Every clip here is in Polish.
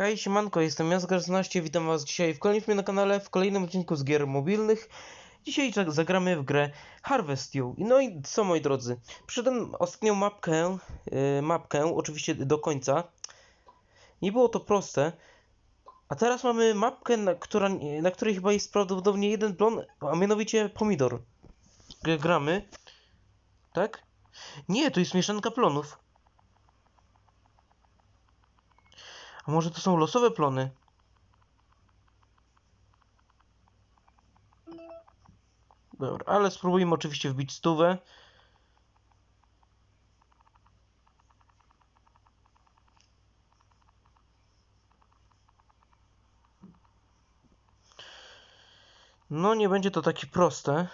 Hej, siemanko, jestem Jazgar12, witam was dzisiaj w kolejnym filmie na kanale, w kolejnym odcinku z gier mobilnych. Dzisiaj za- zagramy w grę Harvest You. No i co moi drodzy, przyszedłem ostatnią mapkę, yy, mapkę, oczywiście do końca. Nie było to proste. A teraz mamy mapkę, na, która, na której chyba jest prawdopodobnie jeden plon, a mianowicie pomidor. Gramy. Tak? Nie, to jest mieszanka plonów. A może to są losowe plony? Dobra, ale spróbujmy oczywiście wbić stówę. No, nie będzie to takie proste.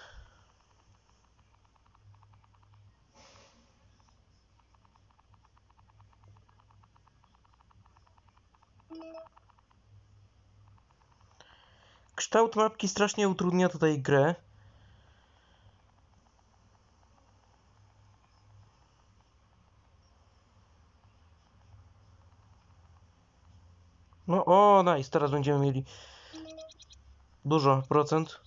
Kształt mapki strasznie utrudnia tutaj grę. No, o, nice, teraz będziemy mieli dużo procent.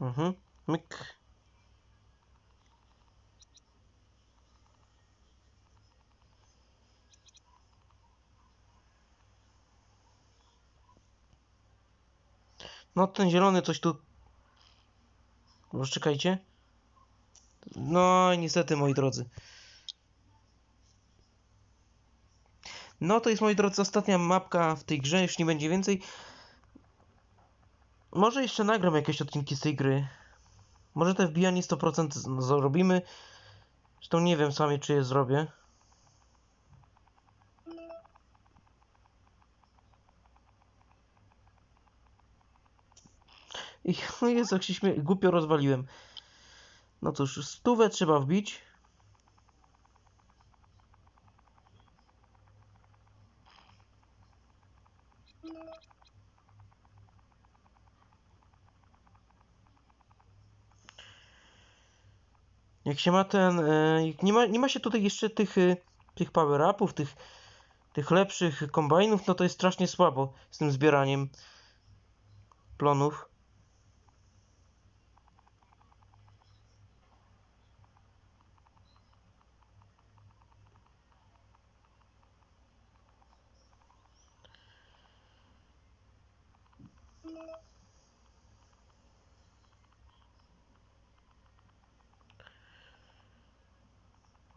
Mhm, myk. No, ten zielony coś tu... Może czekajcie. No, niestety, moi drodzy. No, to jest, moi drodzy, ostatnia mapka w tej grze, już nie będzie więcej. Może jeszcze nagram jakieś odcinki z tej gry. Może te wbijanie 100% z- zrobimy. Zresztą nie wiem sami, czy je zrobię. I jest jak się śmie... głupio rozwaliłem. No cóż, stówę trzeba wbić. Jak się ma ten. e, nie, ma, nie ma się tutaj jeszcze tych, e, tych power-upów, tych, tych lepszych kombajnów, no to jest strasznie słabo z tym zbieraniem plonów.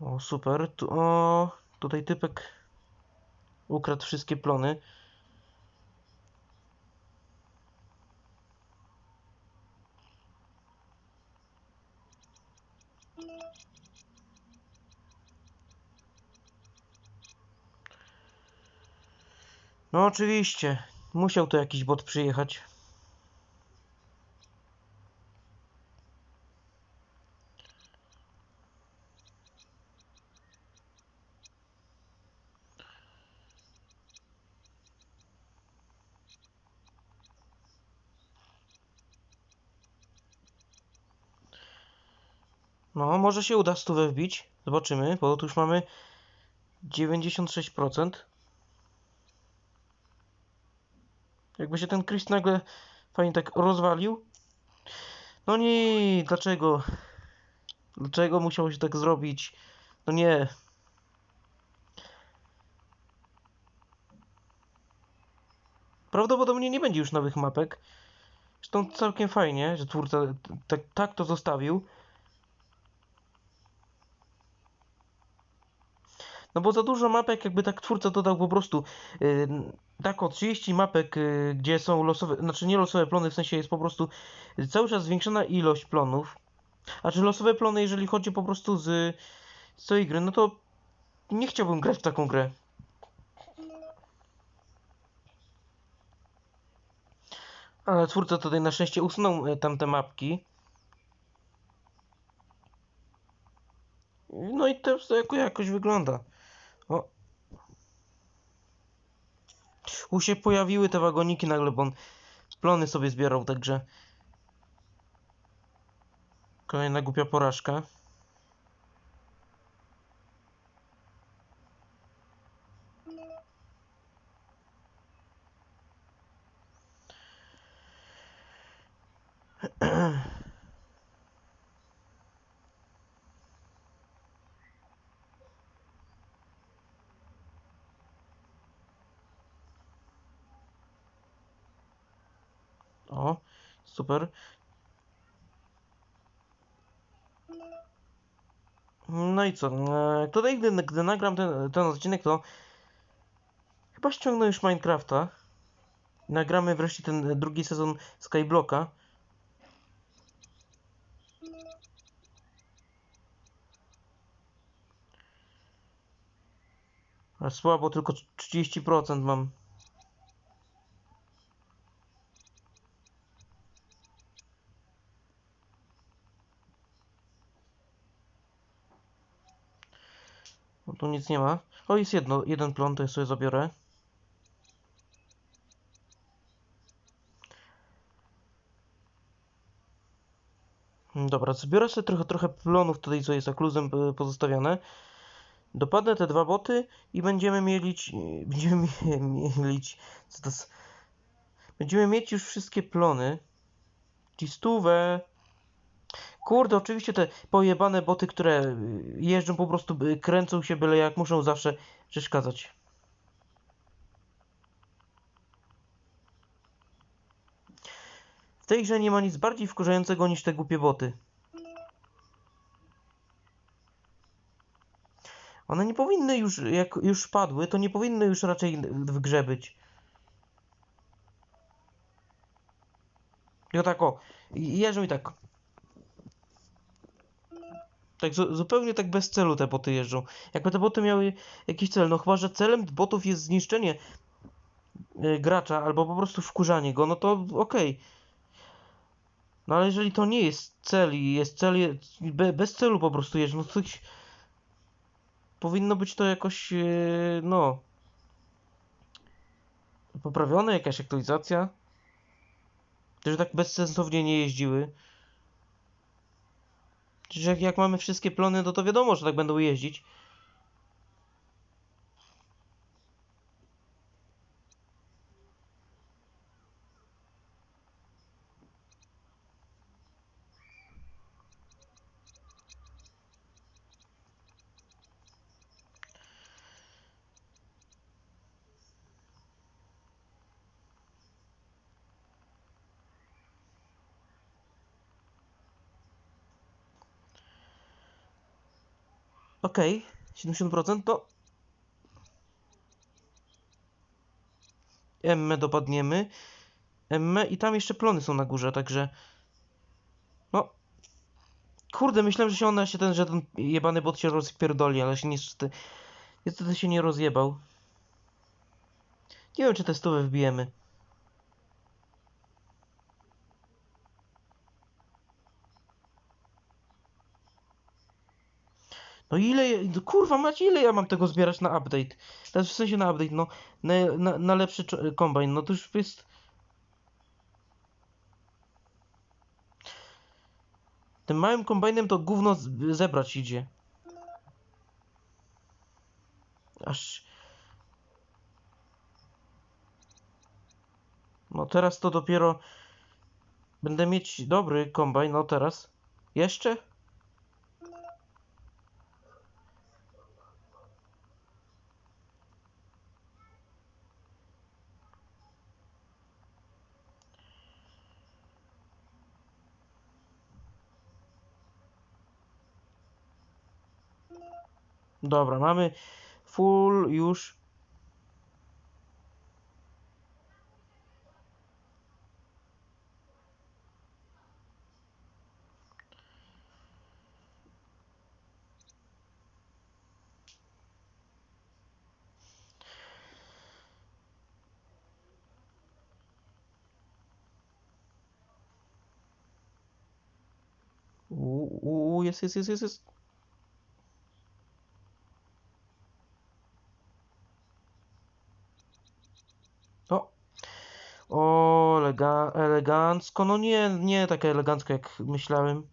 O, super. Tu, o, tutaj typek ukradł wszystkie plony. No oczywiście. Musiał tu jakiś bot przyjechać. No, może się uda stówę wbić. Zobaczymy, bo tu już mamy 96%. Jakby się ten Chris nagle fajnie tak rozwalił. No nie, dlaczego? Dlaczego musiało się tak zrobić? No nie. Prawdopodobnie nie będzie już nowych mapek. Zresztą całkiem fajnie, że twórca tak, tak to zostawił. No bo za dużo mapek, jakby tak twórca dodał po prostu yy, tak o 30 mapek, yy, gdzie są losowe, znaczy nie losowe plony, w sensie jest po prostu cały czas zwiększona ilość plonów. A czy losowe plony, jeżeli chodzi po prostu z, z całej gry, no to nie chciałbym grać w taką grę. Ale twórca tutaj na szczęście usunął e, tamte mapki. No i to jako jakoś wygląda. O. U się pojawiły te wagoniki nagle, bo on plony sobie zbierał, także... Kolejna głupia porażka. Super. No i co? e, Tutaj, gdy, gdy nagram ten, ten odcinek, to chyba ściągnę już Minecrafta. Nagramy wreszcie ten drugi sezon Skyblocka. A słabo, tylko 30% mam. Tu nic nie ma. O, jest jedno, jeden plon, to ja sobie zabiorę. Dobra, zbiorę sobie trochę, trochę plonów tutaj, co jest akluzem y, pozostawione. Dopadnę te dwa boty i będziemy mielić... y, Będziemy mie- mielić... Co to jest? Będziemy mieć już wszystkie plony. Ci stówę. Kurde, oczywiście te pojebane boty, które y, jeżdżą po prostu, y, kręcą się byle jak, muszą zawsze przeszkadzać. W tej grze nie ma nic bardziej wkurzającego niż te głupie boty. One nie powinny już, jak już padły, to nie powinny już raczej w grze być. Ja tak o, jeżdżą i tak. Tak zu zupełnie tak bez celu te boty jeżdżą. Jakby te boty miały jakiś cel, no chyba, że celem botów jest zniszczenie y, gracza albo po prostu wkurzanie go, no to okej. No ale jeżeli to nie jest cel i jest cel be, bez celu po prostu jeżdżą, no to coś, powinno być to jakoś, y, no, poprawione, jakaś aktualizacja. Że tak bezsensownie nie jeździły. Przecież jak, jak mamy wszystkie plony, no to wiadomo, że tak będą jeździć. Okej, 70% to Emmę dopadniemy. Emmę i tam jeszcze plony są na górze, także no kurde, myślałem, że się ona się ten, że ten jebany bot się rozpierdoli, ale się niestety niestety się nie rozjebał. Nie wiem, czy te stówy wbijemy. No ile, no kurwa macie, ile ja mam tego zbierać na update? Znaczy w sensie na update, no, na, na, na lepszy kombajn, no to już jest... Tym małym kombajnem to gówno zebrać idzie. Aż... No teraz to dopiero... Będę mieć dobry kombajn, no teraz. Jeszcze? Dobra, mamy full już. Uuu, jest, jest, jest, jest, jest. O. O, elega elegancko. No nie, nie tak elegancko jak myślałem.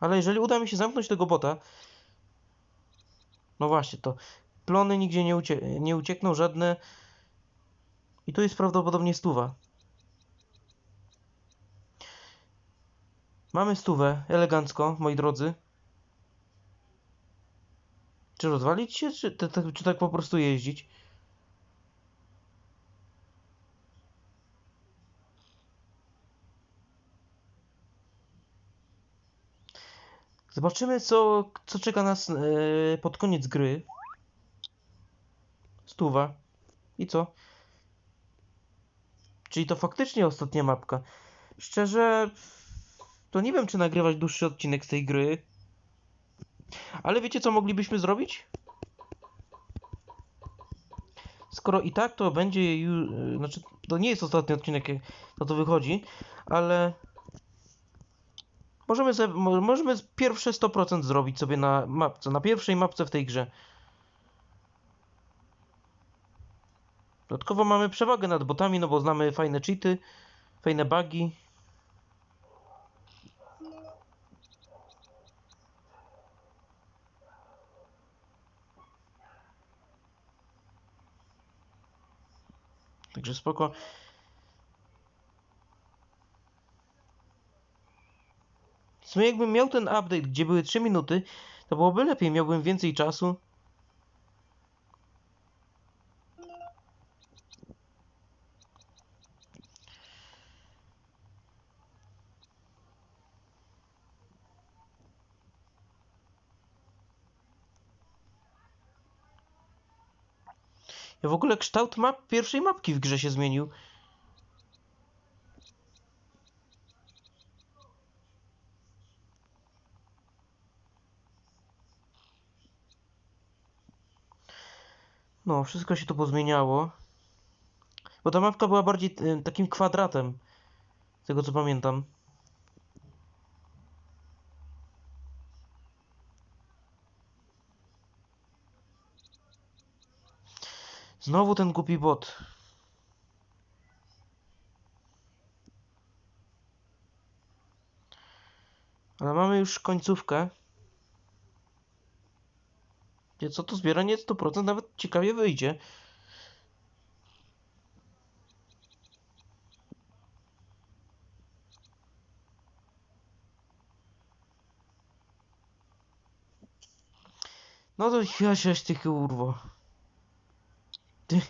Ale jeżeli uda mi się zamknąć tego bota. No właśnie, to plony nigdzie nie, ucie nie uciekną, żadne. I tu jest prawdopodobnie stuwa. Mamy stówę, elegancko, moi drodzy. Czy rozwalić się, czy, czy tak po prostu jeździć? Zobaczymy, co, co czeka nas e, pod koniec gry. Stuwa. I co? Czyli to faktycznie ostatnia mapka. Szczerze, to nie wiem, czy nagrywać dłuższy odcinek z tej gry. Ale wiecie, co moglibyśmy zrobić? Skoro i tak to będzie już... Znaczy, to nie jest ostatni odcinek, to to wychodzi, ale... Możemy, sobie, mo- możemy pierwsze 100% zrobić sobie na mapce, na pierwszej mapce w tej grze. Dodatkowo mamy przewagę nad botami, no bo znamy fajne cheaty, fajne bugi. Także spoko. Sumie jakbym miał ten update, gdzie były 3 minuty, to byłoby lepiej, miałbym więcej czasu. Ja w ogóle kształt map pierwszej mapki w grze się zmienił. No, wszystko się tu pozmieniało. Bo ta mapka była bardziej e, takim kwadratem. Z tego co pamiętam. Znowu ten głupi bot. Ale mamy już końcówkę. Wie co to zbieranie 100% nawet ciekawie wyjdzie. No to ja się ty kurwo. Ty,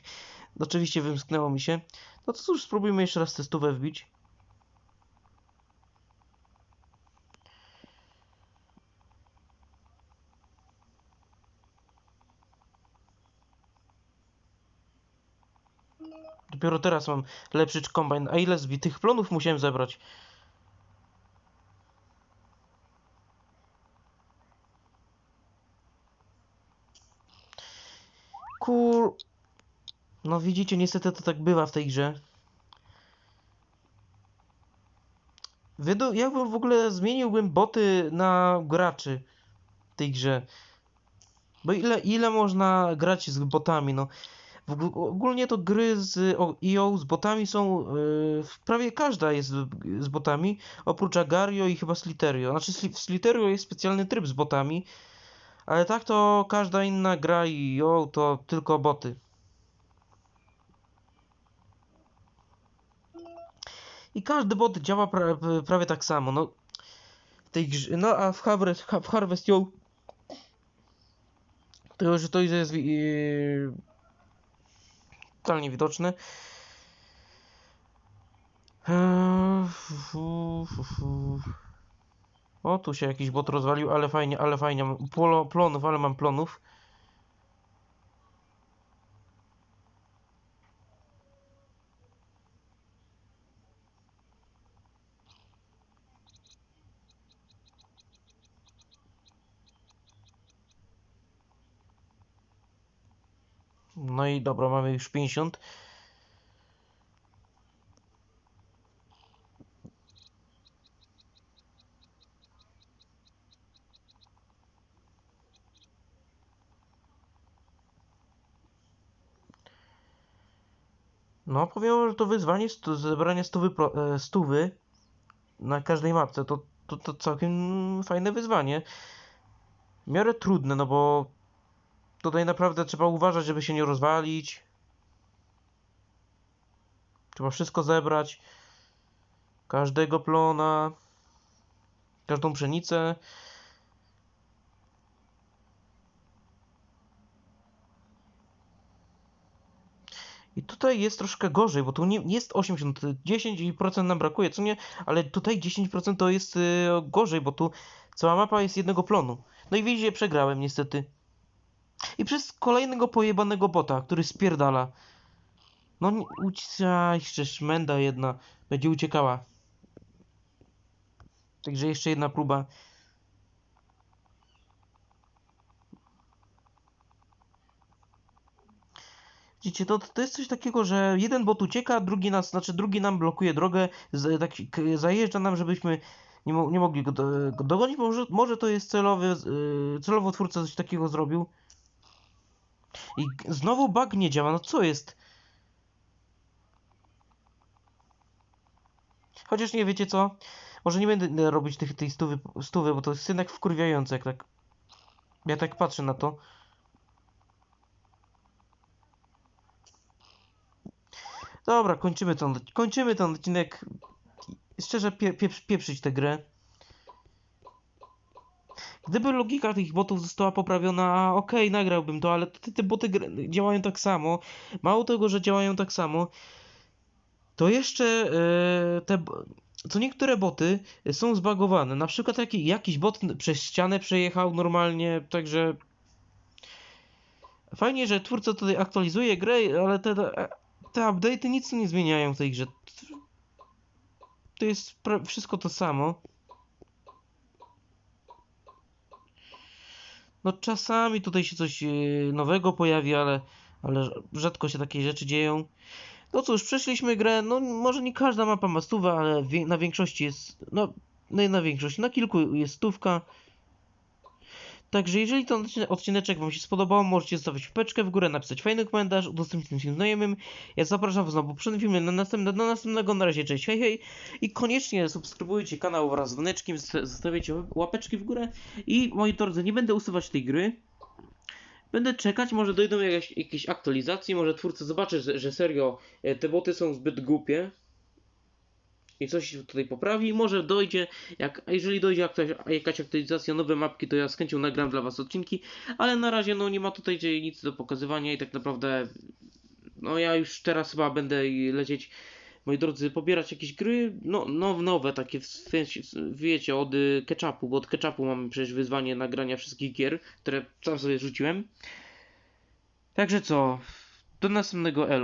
oczywiście wymsknęło mi się. No to cóż, spróbujmy jeszcze raz testówę wbić. Dopiero teraz mam lepszy kombajn. A ile zbitych plonów musiałem zebrać? Kur... No widzicie, niestety to tak bywa w tej grze. Ja bym w ogóle zmieniłbym boty na graczy w tej grze. Bo ile, ile można grać z botami, no. Ogólnie to gry z o- EO z botami są, yy, prawie każda jest z, botami, oprócz Agario i chyba Sliterio. Znaczy w Sliterio jest specjalny tryb z botami, ale tak to każda inna gra EO to tylko boty. I każdy bot działa pra prawie tak samo, no. W tej grze, no a w Harvest, w Harvest Yo to już to jest yy, totalnie widoczne. Eee. O, tu się jakiś bot rozwalił, ale fajnie, ale fajnie. Plonów, ale mam plonów. No i dobra, mamy już 50. No, powiem, że to wyzwanie stu, zebrania stówy, e, stówy na każdej mapce to, to, to całkiem fajne wyzwanie. W miarę trudne, no bo tutaj naprawdę trzeba uważać, żeby się nie rozwalić. Trzeba wszystko zebrać. Każdego plona. Każdą pszenicę. I tutaj jest troszkę gorzej, bo tu nie nie jest 80, 10% nam brakuje, co nie? Ale tutaj 10% to jest y, gorzej, bo tu cała mapa jest jednego plonu. No i widzicie, przegrałem niestety. I przez kolejnego pojebanego bota, który spierdala. No nie, uciekaj, jeszcze szmenda jedna będzie uciekała. Także jeszcze jedna próba. Widzicie, to, to jest coś takiego, że jeden bot ucieka, drugi nas, znaczy drugi nam blokuje drogę, z, tak, zajeżdża nam, żebyśmy nie, mo nie mogli go, do, go dogonić. Może, może to jest celowy, yy, celowo twórca coś takiego zrobił. I znowu bug nie działa, no co jest? Chociaż nie wiecie co? Może nie będę robić tych, tej stówy, stówy, bo to jest jednak wkurwiające, jak tak. Ja tak patrzę na to. Dobra, kończymy ten, kończymy ten odcinek. Szczerze, pie, pieprz, pieprzyć tę grę. Gdyby logika tych botów została poprawiona, okej, nagrałbym to, ale te, te boty działają tak samo. Mało tego, że działają tak samo, to jeszcze e, te. Co niektóre boty są zbagowane. Na przykład taki, jakiś bot przez ścianę przejechał normalnie, także. Fajnie, że twórca tutaj aktualizuje grę, ale te, te update'y nic nie zmieniają w tej grze. To jest wszystko to samo. No czasami tutaj się coś e, nowego pojawi, ale, ale rzadko się takie rzeczy dzieją. No cóż, przeszliśmy grę, no może nie każda mapa ma stówę, ale na większości jest, no, no na na kilku jest stówka. Także jeżeli ten odcineczek Wam się spodobał, możecie zostawić łapeczkę w górę, napisać fajny komentarz, udostępnić się znajomym. Ja zapraszam Was na poprzednim filmie, na następne, do następnego, na razie, cześć, hej, hej. I koniecznie subskrybujcie kanał wraz z dzwoneczkiem, z- zostawiajcie łapeczki w górę. I moi drodzy, nie będę usuwać tej gry. Będę czekać, może dojdą jakieś, jakieś aktualizacje, może twórca zobaczy, że, że serio e, te boty są zbyt głupie i coś się tutaj poprawi. Może dojdzie, jak, jeżeli dojdzie jakaś aktualizacja, nowe mapki, to ja z chęcią nagram dla Was odcinki, ale na razie no nie ma tutaj nic do pokazywania i tak naprawdę no ja już teraz chyba będę lecieć, moi drodzy, pobierać jakieś gry, no, no nowe takie, w sensie, wiecie, od y, Ketchupu, bo od Ketchupu mamy przecież wyzwanie nagrania wszystkich gier, które sam sobie rzuciłem. Także co, do następnego elo.